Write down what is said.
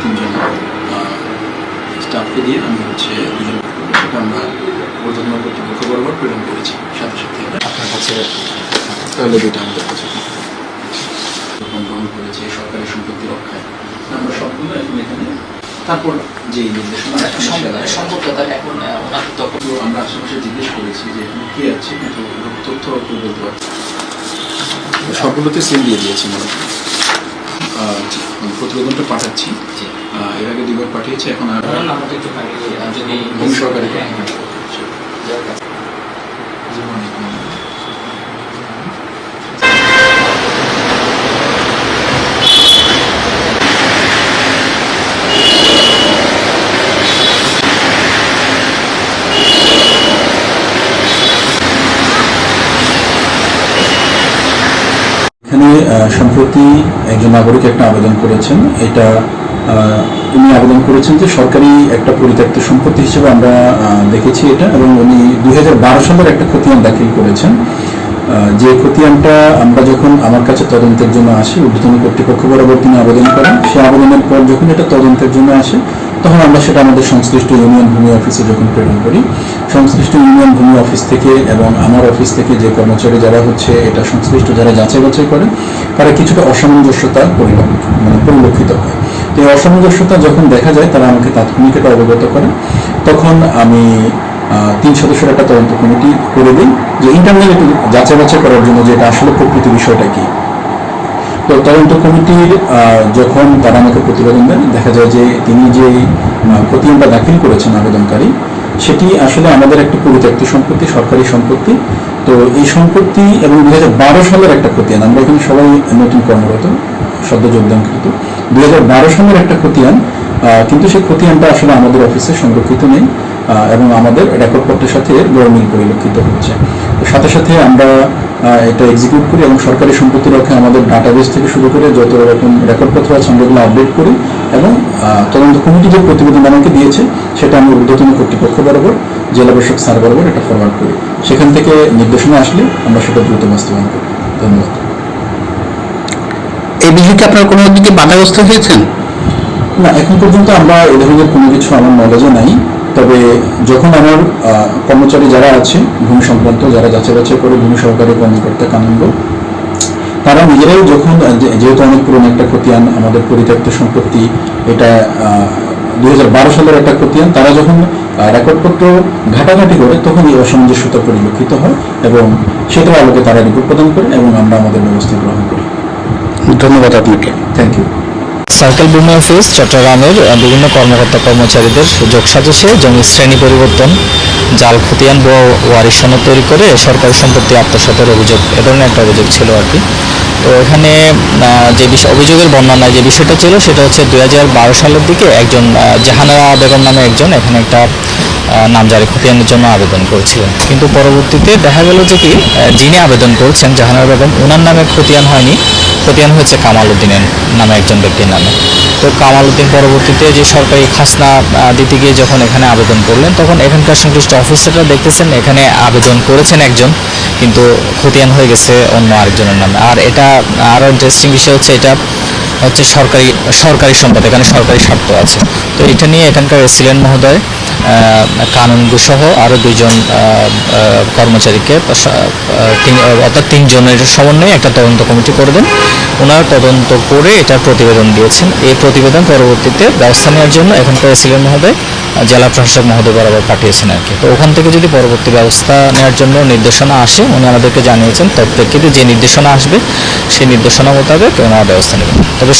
তিনজন। স্টাফকে দিয়ে আমি হচ্ছে দুজন সেটা আমরা ঊর্ধ্বতন কর্তৃপক্ষ বরাবর প্রেরণ করেছি সাথে সাথে। আপনার কাছে তাহলে আমাদের কাছে যখন গ্রহণ করেছে সরকারি সম্পত্তি রক্ষায়। আমরা সবগুলো এখন এখানে। তারপর যে নির্দেশনা সম্পর্কতা এখন ওনার তখন তো আমরা আশেপাশে জিজ্ঞেস করেছি যে এখানে কে আছে কিন্তু তথ্য কেউ বলতে পারছি সবগুলোতে সেল দিয়ে দিয়েছি মনে আমি প্রতিবেদনটা পাঠাচ্ছি। এর আগে দুবার পাঠিয়েছি এখন আর ওনার নামটা একটু কাইন্ডলি যদি ভূমি আহ, সম্প্রতি একজন নাগরিক একটা আবেদন করেছেন। এটা উনি আবেদন করেছেন যে সরকারি একটা পরিত্যক্ত সম্পত্তি হিসেবে আমরা দেখেছি এটা এবং উনি দুই হাজার বারো সালের একটা খতিয়ান দাখিল করেছেন। যে খতিয়ানটা আমরা যখন আমার কাছে তদন্তের জন্য আসি ঊর্ধ্বতন কর্তৃপক্ষ বরাবর তিনি আবেদন করেন সে আবেদনের পর যখন এটা তদন্তের জন্য আসে তখন আমরা সেটা আমাদের সংশ্লিষ্ট ইউনিয়ন ভূমি অফিসে যখন প্রেরণ করি, সংশ্লিষ্ট ইউনিয়ন ভূমি অফিস থেকে এবং আমার অফিস থেকে যে কর্মচারী যারা হচ্ছে, এটা সংশ্লিষ্ট যারা যাচাই বাছাই করে, তারা কিছুটা অসামঞ্জস্যতা মানে পরিলক্ষিত হয়। তো এই অসামঞ্জস্যতা যখন দেখা যায়, তারা আমাকে তাৎক্ষণিক এটা অবগত করে। তখন আমি তিন সদস্যের একটা তদন্ত কমিটি করে দিই, যে ইন্টারনাল যাচাই বাছাই করার জন্য যে এটা আসলে প্রকৃত বিষয়টা কি। তো তদন্ত কমিটির যখন তারা আমাকে প্রতিবেদন দেন, দেখা যায় যে তিনি যে খতিয়ানটা দাখিল করেছেন আবেদনকারী, সেটি আসলে আমাদের একটা পরিত্যক্ত সম্পত্তি, সরকারি সম্পত্তি। তো এই সম্পত্তি এবং দুই হাজার বারো সালের একটা খতিয়ান, আমরা এখানে সবাই নতুন কর্মরত, সদ্য যোগদানকৃত। দুই সালের একটা খতিয়ান কিন্তু সেই খতিয়ানটা আসলে আমাদের অফিসে সংরক্ষিত নেই এবং আমাদের রেকর্ডপত্রের সাথে এর গরমিল পরিলক্ষিত হচ্ছে। সাথে সাথে আমরা এটা এক্সিকিউট করি এবং সরকারি সম্পত্তি রক্ষায় আমাদের ডাটাবেস থেকে শুরু করে যত রকম রেকর্ডপত্র আছে আমরা এগুলো আপডেট করি এবং তদন্ত কমিটি যে প্রতিবেদন আমাকে দিয়েছে সেটা আমি ঊর্ধ্বতন কর্তৃপক্ষ বরাবর জেলা প্রশাসক স্যার বরাবর এটা ফরওয়ার্ড করি। সেখান থেকে নির্দেশনা আসলে আমরা সেটা দ্রুত বাস্তবায়ন করি। ধন্যবাদ। এই বিষয়টি আপনার কোনো দিকে বাধাগ্রস্ত হয়েছেন? না এখন পর্যন্ত আমরা এ ধরনের কোনো কিছু আমার নলেজে নাই। তবে যখন আমার কর্মচারী যারা আছে ভূমি সংক্রান্ত যারা যাচাই বাছাই করে ভূমি সহকারী কর্মকর্তা কানুনগ তারা নিজেরাই যখন যেহেতু অনেক পুরনো একটা খতিয়ান আমাদের পরিত্যক্ত সম্পত্তি এটা দুই হাজার বারো সালের একটা খতিয়ান তারা যখন রেকর্ডপত্র ঘাটাঘাটি করে তখন এই অসামঞ্জস্যতা পরিলক্ষিত হয় এবং সেটার আলোকে তারা রিপোর্ট প্রদান করে এবং আমরা আমাদের ব্যবস্থা গ্রহণ করি। ধন্যবাদ আপনাকে। থ্যাংক ইউ সার্কেল ভূমি অফিস, চট্টগ্রামের বিভিন্ন কর্মকর্তা কর্মচারীদের সুযোগ সাজেশে জমির শ্রেণি পরিবর্তন, জাল খতিয়ান বা ওয়ারিশ তৈরি করে সরকারি সম্পত্তি আত্মসাতের অভিযোগ। এ ধরনের একটা অভিযোগ ছিল আর কি। তো এখানে যে বিষয়, অভিযোগের বর্ণনায় যে বিষয়টা ছিল, সেটা হচ্ছে দু হাজার বারো সালের দিকে একজন জাহানারা বেগম নামে একজন এখানে একটা নামজারি খতিয়ানের জন্য আবেদন করেছিলেন। কিন্তু পরবর্তীতে দেখা গেল যে কি যিনি আবেদন করেছেন, জাহানারা বেগম ওনার নামে খতিয়ান হয়নি। খতিয়ান হয়েছে কামাল উদ্দিনের নামে একজন ব্যক্তির নামে। তো কামাল উদ্দিন পরবর্তীতে যে সরকারি খাসনা দিতে গিয়ে যখন এখানে আবেদন করলেন, তখন এখানকার সংশ্লিষ্ট অফিসাররা দেখতেছেন এখানে আবেদন করেছেন একজন, কিন্তু খতিয়ান হয়ে গেছে অন্য আরেকজনের নামে। আর এটা আরও ইন্টারেস্টিং বিষয় হচ্ছে এটা হচ্ছে সরকারি সরকারি সম্পদ, এখানে সরকারি স্বার্থ আছে। তো এটা নিয়ে এখানকার রেসিডেন্ট মহোদয় কানুনগু সহ আরও দুইজন কর্মচারীকে অর্থাৎ তিনজনের সমন্বয়ে একটা তদন্ত কমিটি করে দেন। ওনারা তদন্ত করে এটার প্রতিবেদন দিয়েছেন। এই প্রতিবেদন পরবর্তীতে ব্যবস্থা নেওয়ার জন্য এখানকার রেসিডেন্ট মহোদয়, জেলা প্রশাসক মহোদয় বরাবর পাঠিয়েছেন আর কি। তো ওখান থেকে যদি পরবর্তী ব্যবস্থা নেওয়ার জন্য নির্দেশনা আসে, উনি আমাদেরকে জানিয়েছেন, তার প্রেক্ষিতে যে নির্দেশনা আসবে, সেই নির্দেশনা মোতাবেক ওনারা ব্যবস্থা নেবেন। তবে